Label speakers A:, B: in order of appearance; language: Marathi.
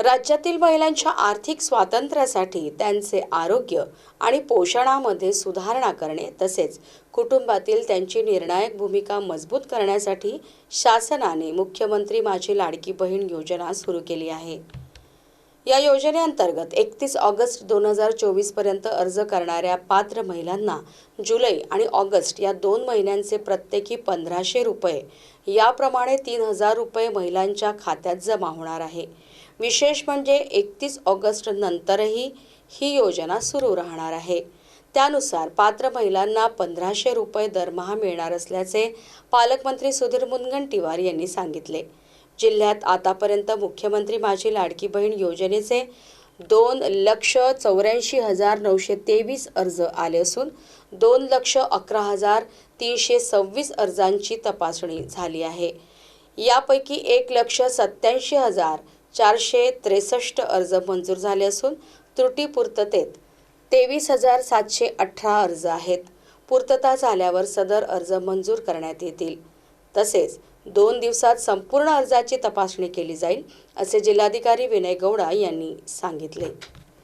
A: राज्यातील महिलांच्या आर्थिक स्वातंत्र्यासाठी त्यांचे आरोग्य आणि पोषणामध्ये सुधारणा करणे तसेच कुटुंबातील त्यांची निर्णायक भूमिका मजबूत करण्यासाठी शासनाने मुख्यमंत्री माझी लाडकी बहीण योजना सुरू केली आहे. या योजनेअंतर्गत एकतीस ऑगस्ट दोन हजार चोवीसपर्यंत अर्ज करणाऱ्या पात्र महिलांना जुलै आणि ऑगस्ट या दोन महिन्यांचे प्रत्येकी पंधराशे रुपये याप्रमाणे तीन हजार रुपये महिलांच्या खात्यात जमा होणार आहे. विशेष म्हणजे एकतीस ऑगस्ट नंतरही ही योजना सुरू राहणार आहे. त्यानुसार पात्र महिलांना पंधराशे रुपये दरमहा मिळणार असल्याचे पालकमंत्री सुधीर मुनगंटीवार यांनी सांगितले. जिल्ह्यात आतापर्यंत मुख्यमंत्री माझी लाडकी बहीण योजनेचे दोन लक्ष चौऱ्याऐंशी हजार नऊशे तेवीस अर्ज आले असून दोन लक्ष अकरा हजार तीनशे सव्वीस अर्जांची तपासणी झाली आहे. यापैकी एक लक्ष सत्याऐंशी हजार चारशे त्रेसष्ट अर्ज मंजूर झाले असून त्रुटी पूर्ततेत तेवीस हजार सातशे अठरा अर्ज आहेत. पूर्तता झाल्यावर सदर अर्ज मंजूर करण्यात येतील. तसेच दोन दिवसात संपूर्ण अर्जाची तपासणी केली जाईल असे जिल्हाधिकारी विनय गौडा यांनी सांगितले.